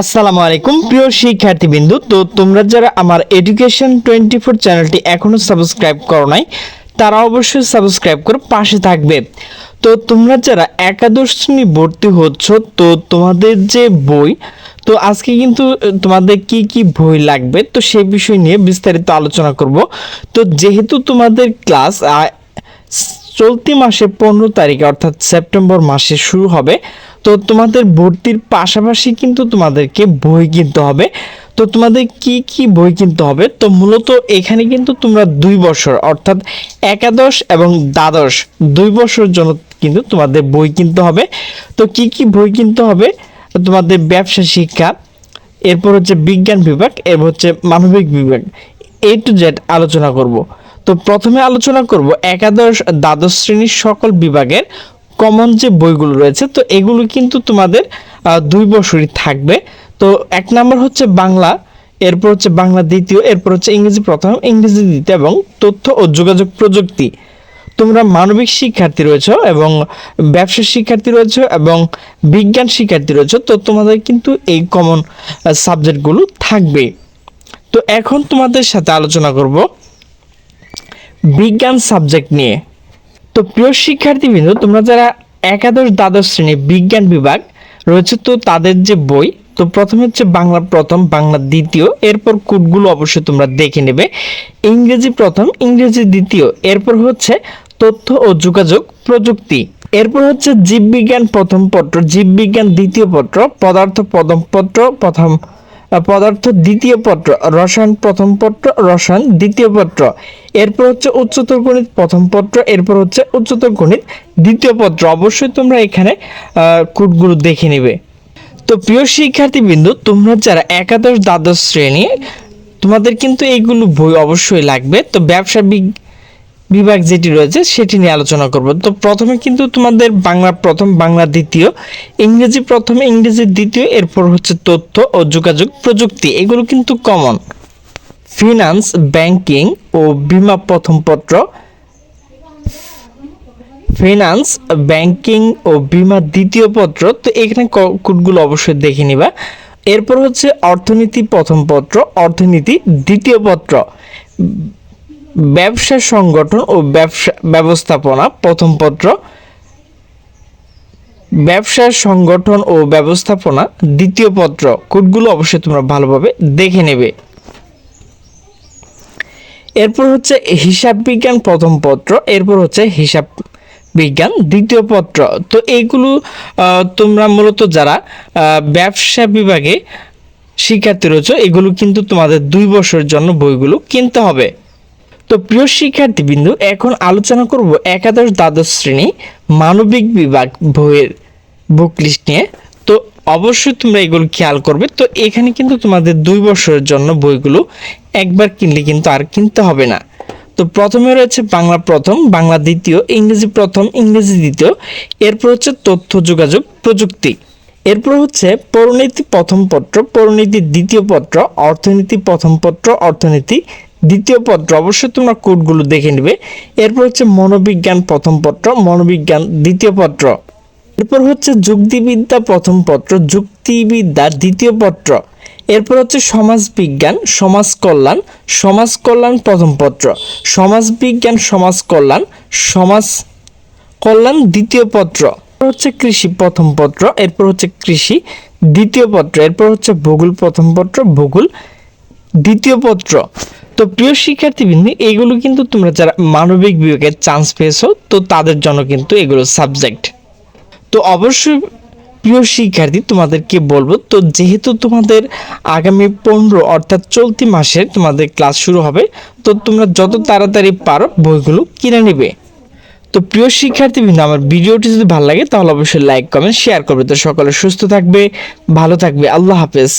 আসসালামু আলাইকুম। প্রিয় শিক্ষার্থীবৃন্দু, তো তোমরা যারা আমার এডুকেশন টোয়েন্টি ফোর চ্যানেলটি এখনও সাবস্ক্রাইব করো নাই, তারা অবশ্যই সাবস্ক্রাইব করে পাশে থাকবে। তো তোমরা যারা একাদশ শ্রেণি ভর্তি হচ্ছ, তো তোমাদের যে বই, তো আজকে কিন্তু তোমাদের কি কি বই লাগবে, তো সেই বিষয় নিয়ে বিস্তারিত আলোচনা করব। তো যেহেতু তোমাদের ক্লাস চলতি মাসে পনেরো তারিখে, অর্থাৎ সেপ্টেম্বর মাসে শুরু হবে। তো তোমাদের ভর্তির পাশাপাশি কিন্তু তোমাদেরকে বই কিনতে হবে। তো তোমাদের কি কি বই কিনতে হবে? তো মূলত এখানে কিন্তু তোমরা দুই বছর, অর্থাৎ একাদশ এবং দ্বাদশ, দুই বছর জন্য কিন্তু তোমাদের বই কিনতে হবে। তো কি কি বই কিনতে হবে? তোমাদের ব্যবসা শিক্ষা, এরপর হচ্ছে বিজ্ঞান বিভাগ, এরপর হচ্ছে মানবিক বিভাগ। এ টু জেড আলোচনা করব। তো প্রথমে আলোচনা করব একাদশ দ্বাদশ শ্রেণির সকল বিভাগের কমন যে বইগুলো রয়েছে, তো এগুলো কিন্তু তোমাদের দুই বছরই থাকবে। তো এক নম্বর হচ্ছে বাংলা, এরপর হচ্ছে বাংলা দ্বিতীয়, এরপর হচ্ছে ইংরেজি প্রথম, ইংরেজি দ্বিতীয় এবং তথ্য ও যোগাযোগ প্রযুক্তি। তোমরা মানবিক শিক্ষার্থী রয়েছে এবং ব্যবসা শিক্ষার্থী রয়েছে এবং বিজ্ঞান শিক্ষার্থী রয়েছে, তো তোমাদের কিন্তু এই কমন সাবজেক্টগুলো থাকবে। তো এখন তোমাদের সাথে আলোচনা করব বিজ্ঞান সাবজেক্ট নিয়ে। তো প্রিয় শিক্ষার্থীবৃন্দ, তোমরা যারা একাদশ দ্বাদশ শ্রেণি বিজ্ঞান বিভাগ রয়েছে, তো তাদের যে বই, তো প্রথমে হচ্ছে বাংলা প্রথম, বাংলা দ্বিতীয়, এরপর কোডগুলো অবশ্যই তোমরা দেখে নেবে। ইংরেজি প্রথম, ইংরেজি দ্বিতীয়, এরপর হচ্ছে তথ্য ও যোগাযোগ প্রযুক্তি, এরপর হচ্ছে জীববিজ্ঞান প্রথম পত্র, জীববিজ্ঞান দ্বিতীয় পত্র, পদার্থ প্রথম পত্র, প্রথম পদার্থ দ্বিতীয় পত্র রসায়ন প্রথম পত্র রসায়ন দ্বিতীয় পত্র। এরপর হচ্ছে উচ্চতর গণিত প্রথম পত্র এরপর হচ্ছে উচ্চতর গণিত দ্বিতীয় পত্র। অবশ্যই তোমরা এখানে আহ, কোডগুলো দেখে নেবে। তো প্রিয় শিক্ষার্থীবৃন্দু তোমরা যারা একাদশ দ্বাদশ শ্রেণি তোমাদের কিন্তু এইগুলো বই অবশ্যই লাগবে। তো ব্যবসা বিভাগ যেটি রয়েছে, সেটি নিয়ে আলোচনা করব। তো প্রথমে কিন্তু তোমাদের বাংলা প্রথম, বাংলা দ্বিতীয়, ইংরেজি প্রথম, ইংরেজি দ্বিতীয়, এরপর হচ্ছে তথ্য ও যোগাযোগ প্রযুক্তি, এগুলো কিন্তু কমন ফিনান্স ব্যাংকিং ও বিমা প্রথম পত্র। ফিনান্স ব্যাংকিং ও বিমা দ্বিতীয় পত্র। তো এখানে কোডগুলো অবশ্যই দেখে নিবা। এরপর হচ্ছে অর্থনীতি প্রথম পত্র, অর্থনীতি দ্বিতীয় পত্র। ব্যবসা সংগঠন ও ব্যবসা ব্যবস্থাপনা, প্রথম পত্র। ব্যবসা সংগঠন ও ব্যবস্থাপনা, দ্বিতীয় পত্র। কোডগুলো অবশ্যই তোমরা ভালোভাবে দেখে নেবে। এরপর হচ্ছে হিসাব বিজ্ঞান, প্রথম পত্র। এরপর হচ্ছে হিসাব বিজ্ঞান, দ্বিতীয় পত্র। তো এইগুলো তোমরা মূলত যারা ব্যবসা বিভাগে শিক্ষার্থী রয়েছে, এগুলো কিন্তু তোমাদের দুই বছরের জন্য বইগুলো কিনতে হবে। তো প্রিয় শিক্ষার্থীবৃন্দু, এখন আলোচনা করব একাদশ দ্বাদশ শ্রেণি মানবিক বিভাগ বইয়ের বুক লিস্ট নিয়ে। তো অবশ্যই তোমরা এগুলো খেয়াল করবে। তো এখানে কিন্তু তোমাদের দুই বছরের জন্য বইগুলো একবার কিনলে কিন্তু আর কিনতে হবে না। তো প্রথমে রয়েছে বাংলা প্রথম, বাংলা দ্বিতীয়, ইংরেজি প্রথম, ইংরেজি দ্বিতীয়। এরপর হচ্ছে তথ্য, যোগাযোগ, প্রযুক্তি। এরপর হচ্ছে পরিণীতি প্রথম পত্র পরিণীতি দ্বিতীয় পত্র, অর্থনীতি প্রথম পত্র, অর্থনীতি দ্বিতীয় পত্র, অবশ্যই তোমরা কোডগুলো দেখে নেবে। এরপর হচ্ছে মনোবিজ্ঞান প্রথম পত্র, মনোবিজ্ঞান দ্বিতীয় পত্র। এরপর হচ্ছে যুক্তিবিদ্যা প্রথম পত্র, যুক্তিবিদ্যা দ্বিতীয় পত্র। এরপর হচ্ছে সমাজবিজ্ঞান সমাজ কল্যাণ সমাজ কল্যাণ প্রথম পত্র। সমাজবিজ্ঞান সমাজ কল্যাণ সমাজ কল্যাণ দ্বিতীয় পত্র। হচ্ছে কৃষি প্রথম পত্র, এরপর হচ্ছে কৃষি দ্বিতীয় পত্র। এরপর হচ্ছে ভূগোল প্রথম পত্র, ভূগোল দ্বিতীয় পত্র। তো প্রিয় শিক্ষার্থীবৃন্দ, এগুলো কিন্তু তোমরা যারা মানবিক বিভাগের চান্স পেয়েছ, তো তাদের জন্য কিন্তু এগুলো সাবজেক্ট তো অবশ্যই প্রিয় শিক্ষার্থী, তোমাদেরকে বলব, তো যেহেতু তোমাদের আগামী পনেরো অর্থাৎ চলতি মাসে তোমাদের ক্লাস শুরু হবে, তো তোমরা যত তাড়াতাড়ি পারো বইগুলো কিনে নেবে। তো প্রিয় শিক্ষার্থীবৃন্দ, আমার ভিডিওটি যদি ভালো লাগে, তাহলে অবশ্যই লাইক কমেন্ট শেয়ার করবে। তো সকলে সুস্থ থাকবে, ভালো থাকবে। আল্লাহ হাফেজ।